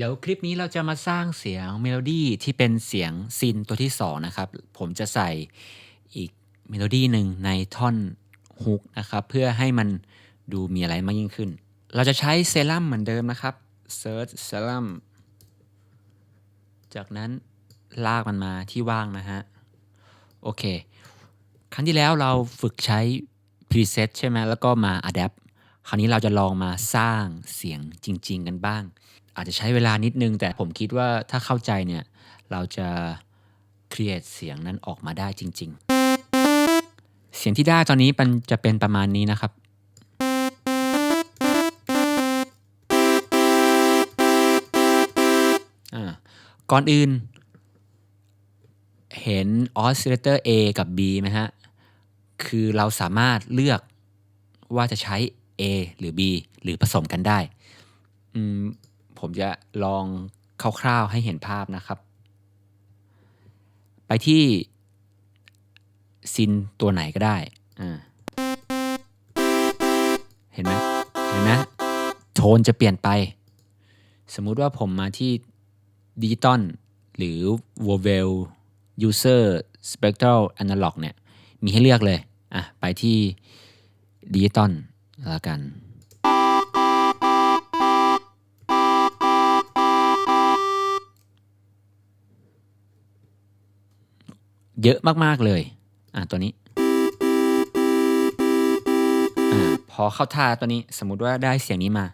เดี๋ยวคลิปนี้เราจะมาสร้างเสียงเมโลดี้ที่เป็นเสียงซินตัวที่สองนะครับ ผมจะใส่อีกเมโลดี้หนึ่งในท่อนฮุกนะครับ เพื่อให้มันดูมีอะไรมากยิ่งขึ้น เราจะใช้เซรั่มเหมือนเดิมนะครับ Search Serum จากนั้นลากมันมาที่ว่างนะฮะ โอเค ครั้งที่แล้วเราฝึกใช้ preset ใช่ไหมแล้วก็มา adapt คราวนี้เราจะลองมาสร้างเสียงจริง ๆ กันบ้าง อาจจะใช้เวลานิดนึง แต่ผมคิดว่าถ้าเข้าใจเนี่ย เราจะ create เสียงนั้นออกมาได้จริง ๆ เสียงที่ได้ตอนนี้มันจะเป็นประมาณนี้นะครับก่อนอื่น เห็น oscillator A กับ B ไหมฮะ คือเราสามารถเลือกว่าจะใช้ A หรือ B หรือผสมกันได้ ผมจะลองคร่าวๆให้เห็นภาพนะครับ ไปที่ซินตัวไหนก็ได้อ่าเห็นไหมเห็นไหมโทนจะเปลี่ยนไป สมมุติว่าผมมาที่ดิจิตอลหรือ v o v e l User Spectral Analog เนี่ย มีให้เลือกเลย อะ ไปที่ดิจิตอลแล้วกัน เยอะมากๆเลย อะตัวนี้อ่าพอเข้าท่าตัวนี้สมมุติว่าได้เสียงนี้มา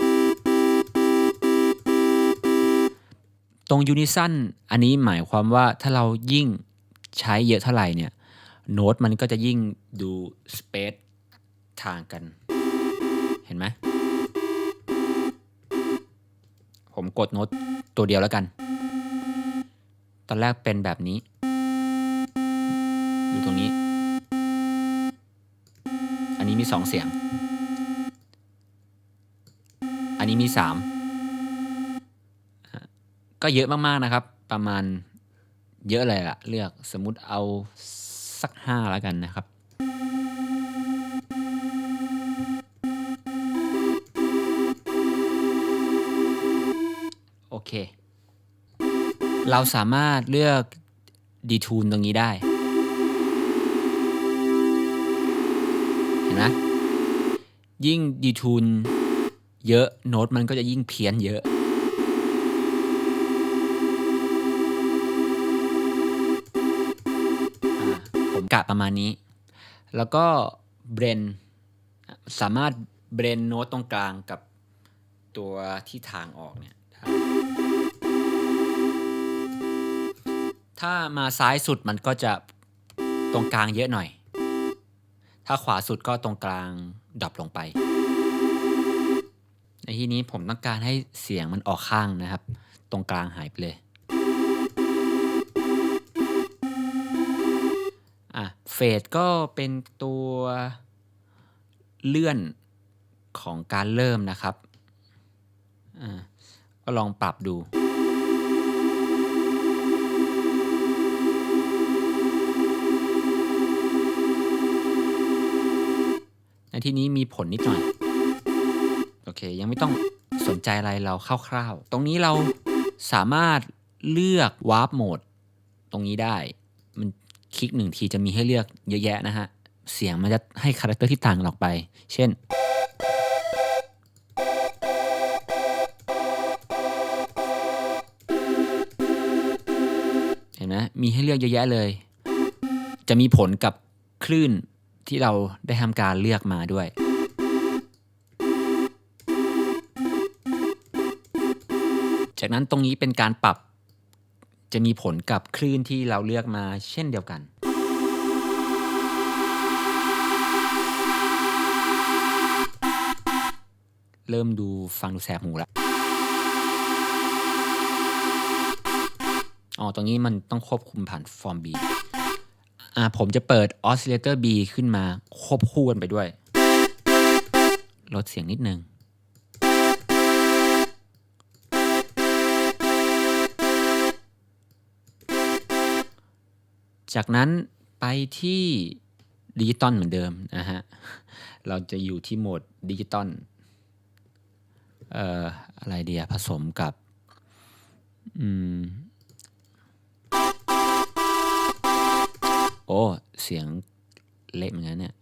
ตรงยูนิซันอันนี้หมายความว่าถ้าเรายิ่งใช้เยอะเท่าไหร่เนี่ยโน้ตมันก็จะยิ่งดูสเปซทางกัน เห็นไหมผมกดโน้ตตัวเดียวแล้วกัน ตอนแรกเป็นแบบนี้ ดูตรงนี้ อันนี้มีสองเสียง อันนี้มีสามก็เยอะมากๆนะครับ ประมาณเยอะเลยอะเลือกสมมุติเอาสักห้าแล้วกันนะครับโอเค เราสามารถเลือกดีทูนตรงนี้ได้ เห็นไหมยิ่งดีทูนเยอะโน้ตมันก็จะยิ่งเพี้ยนเยอะ ผมกะประมาณนี้ แล้วก็เบรนสามารถเบรนโน้ตตรงกลางกับตัวที่ทางออกเนี่ยถ้ามาซ้ายสุดมันก็จะตรงกลางเยอะหน่อย ถ้าขวาสุดก็ตรงกลางดรอปลงไป ในที่นี้ผมต้องการให้เสียงมันออกข้างนะครับ ตรงกลางหายไปเลยอะเฟดก็เป็นตัวเลื่อนของการเริ่มนะครับอ่าก็ลองปรับดู ที่นี้มีผลนิดหน่อย โอเค ยังไม่ต้องสนใจอะไรเราคร่าวๆ ตรงนี้เราสามารถเลือกวาร์ปโหมดตรงนี้ได้ มันคลิกหนึ่งทีจะมีให้เลือกเยอะแยะนะฮะ เสียงมันจะให้คาแรคเตอร์ที่ต่างกันออกไป เช่นเห็นไหมมีให้เลือกเยอะแยะเลย จะมีผลกับคลื่น ที่เราได้ทำการเลือกมาด้วยจากนั้นตรงนี้เป็นการปรับจะมีผลกับคลื่นที่เราเลือกมาเช่นเดียวกัน เริ่มดูฟังดูแสบหูแล้ว อ๋อ ตรงนี้มันต้องควบคุมผ่านฟอร์ม B อ่า ผมจะเปิด oscillator B ขึ้นมาควบคู่กันไปด้วย ลดเสียงนิดนึง จากนั้นไปที่ดิจิตอลเหมือนเดิมนะฮะ เราจะอยู่ที่โหมดดิจิตอลเอ่ออะไรเดียผสมกับ อืม โอ้ เสียงเละเหมือนกันเนี่ย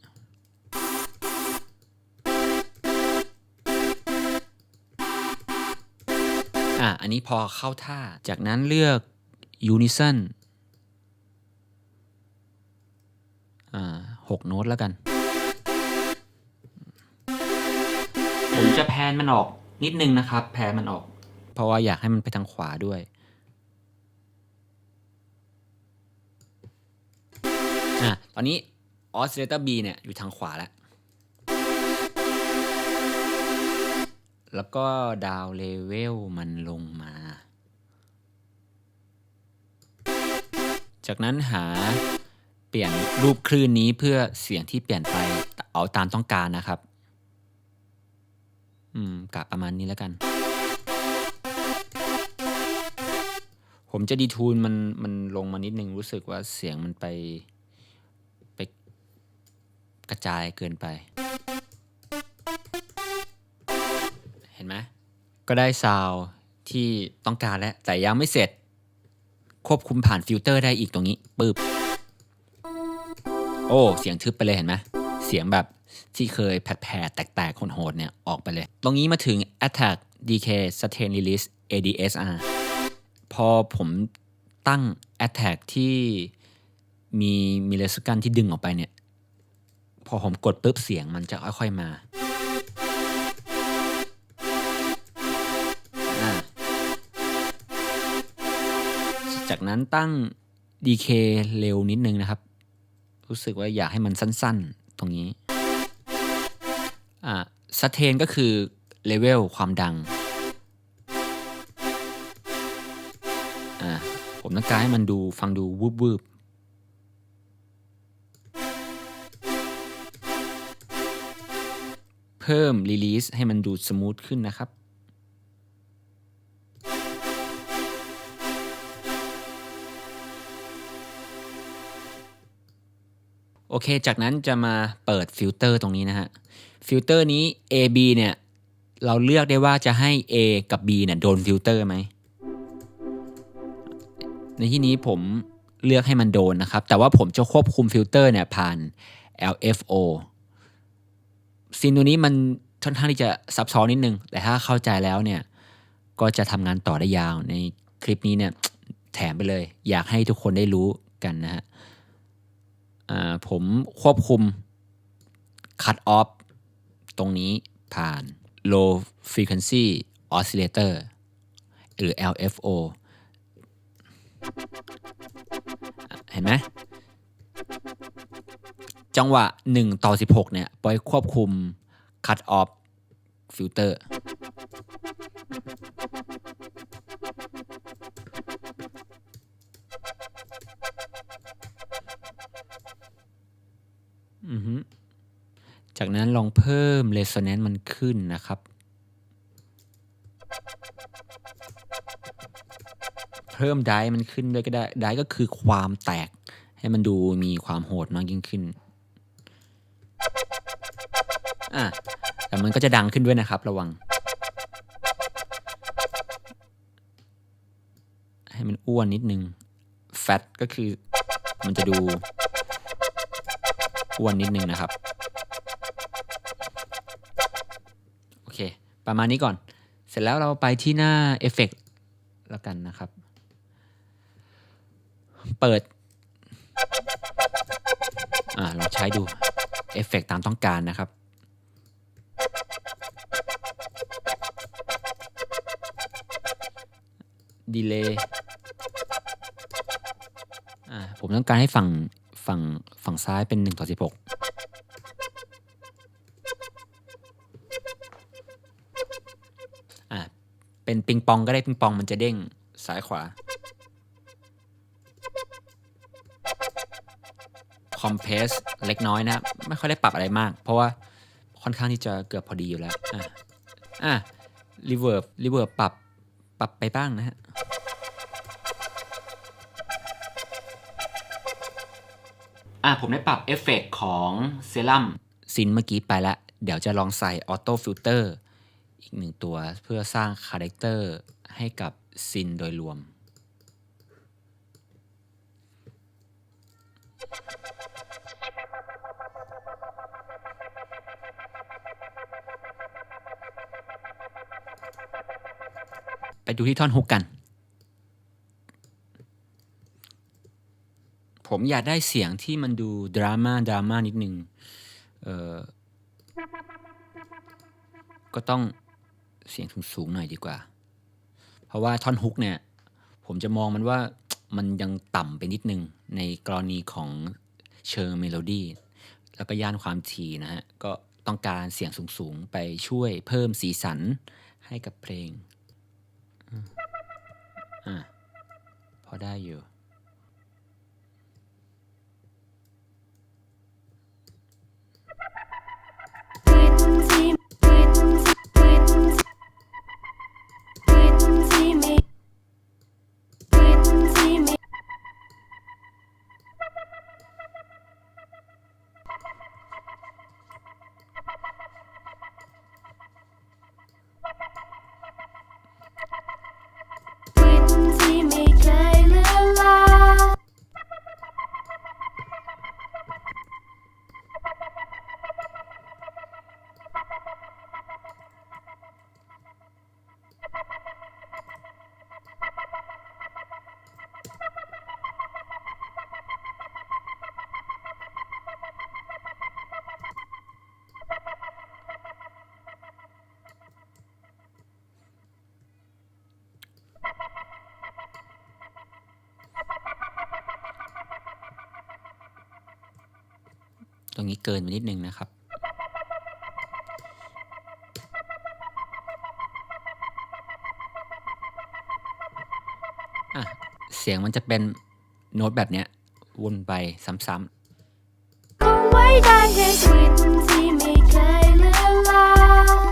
อะ อันนี้พอเข้าท่า จากนั้นเลือก Unison อ่าหกโน้ตแล้วกัน ผมจะแพนมันออกนิดนึงนะครับ แพนมันออก เพราะว่าอยากให้มันไปทางขวาด้วย ตอนนี้ Oscillator B เนี่ยอยู่ทางขวาแล้ว แล้วก็ดาวเลเวลมันลงมา จากนั้นหาเปลี่ยนรูปคลื่นนี้เพื่อเสียงที่เปลี่ยนไปเอาตามต้องการนะครับ อืมกะประมาณนี้แล้วกัน ผมจะดีทูนมันมันลงมานิดนึงรู้สึกว่าเสียงมันไป กระจายเกินไป เห็นไหมก็ได้ซาวด์ที่ต้องการแล้ว แต่ยังไม่เสร็จ ควบคุมผ่านฟิลเตอร์ได้อีกตรงนี้ปึ๊บโอ้ เสียงทึบไปเลยเห็นไหมเสียงแบบที่เคยแผดๆแตกๆโหดเนี่ย ออกไปเลย ตรงนี้มาถึง Attack DK Sustain Release ADSR พอผมตั้ง Attack ที่มีมิเลสกันที่ดึงออกไปเนี่ย อผมกดปุ๊บเสียงมันจะค่อยๆมาจากนั้นตั้ง DK เร็วนิดนึงนะครับ รู้สึกว่าอยากให้มันสั้นๆ ตรงนี้ อ่าสเทนก็คือเลเวลความดัง อ่าผมต้องการให้มันดูฟังดูวูบวบ เพิ่มรีลีสให้มันดูสมูทขึ้นนะครับ โอเค จากนั้นจะมาเปิดฟิลเตอร์ตรงนี้นะฮะ ฟิลเตอร์นี้ A B เนี่ย เราเลือกได้ว่าจะให้ A กับ B เนี่ยโดนฟิลเตอร์ไหม ในที่นี้ผมเลือกให้มันโดนนะครับ แต่ว่าผมจะควบคุมฟิลเตอร์เนี่ยผ่าน LFO สิ่งตัวนี้มันค่อนข้างที่จะซับซ้อนนิดนึง แต่ถ้าเข้าใจแล้วเนี่ย ก็จะทำงานต่อได้ยาวในคลิปนี้เนี่ยแถมไปเลย อยากให้ทุกคนได้รู้กันนะฮะผมควบคุม cut off ตรงนี้ผ่าน low frequency oscillator หรือ LFO เห็นไหม จังหวะ 1 ต่อ 16 เนี่ยปอยควบคุม cut off filter อือฮึจากนั้นลองเพิ่ม resonance มันขึ้นนะครับ เพิ่มไดมันขึ้นด้วยก็ได้ไดก็คือความแตก ให้มันดูมีความโหดมากยิ่งขึ้น อะ แต่มันก็จะดังขึ้นด้วยนะครับ ระวัง ให้มันอ้วนนิดนึง แฟตก็คือมันจะดูอ้วนนิดนึงนะครับ โอเค ประมาณนี้ก่อน เสร็จแล้วเราไปที่หน้าเอฟเฟกแล้วกันนะครับ เปิด ช้ดูเอฟเฟกตามต้องการนะครับ ดีเลย์ผมต้องการให้ฝั่งฝั่งฝั่งซ้ายเป็น 1 ต่อ 16 อ่าเป็นปิงปองก็ได้ปิงปองมันจะเด้งซ้ายขวา คอมเพสเล็กน้อยนะ ไม่ค่อยได้ปรับอะไรมาก เพราะว่าค่อนข้างที่จะเกือบพอดีอยู่แล้วอะอะรีเวิร์บรีเวิร์บปรับปรับไปบ้างนะฮะอะผมได้ปรับเอฟเฟกของเซรั่มซินเมื่อกี้ไปแล้ว เดี๋ยวจะลองใส่ออโต้ฟิลเตอร์อีกหนึ่งตัวเพื่อสร้างคาแรคเตอร์ให้กับซินโดยรวม ไปดูที่ท่อนฮุกกัน ผมอยากได้เสียงที่มันดูดราม่าดราม่านิดนึงเออก็ต้องเสียงสูงๆหน่อยดีกว่า เพราะว่าท่อนฮุกเนี่ย ผมจะมองมันว่ามันยังต่ำไปนิดนึง ในกรณีของเชิงเมโลดี้แล้วก็ย่านความถี่นะฮะ ก็ต้องการเสียงสูงๆ ไปช่วยเพิ่มสีสันให้กับเพลง อะพอได้อยู่ รงนี้เกินไปนิดนึงนะครับอะเสียงมันจะเป็นโน้ตแบบเนี้ยวนไปซ้ำคงไว้ได้แค่กลิ่นที่ไม่เคยเลือนลาง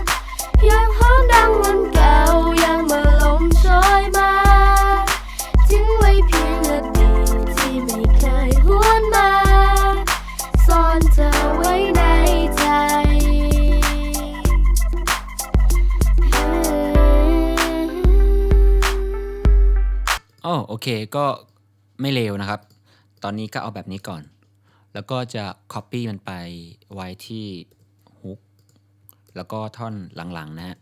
เคก็ไม่เลวนะครับ ตอนนี้ก็เอาแบบนี้ก่อน แล้วก็จะ Copy มันไปไว้ที่ฮุกแล้วก็ท่อนหลังๆนะฮะ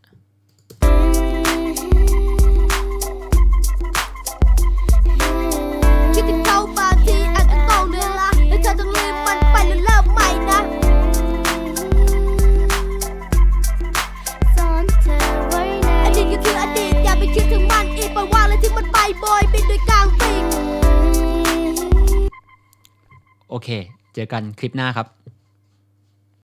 กันคลิปหน้าครับ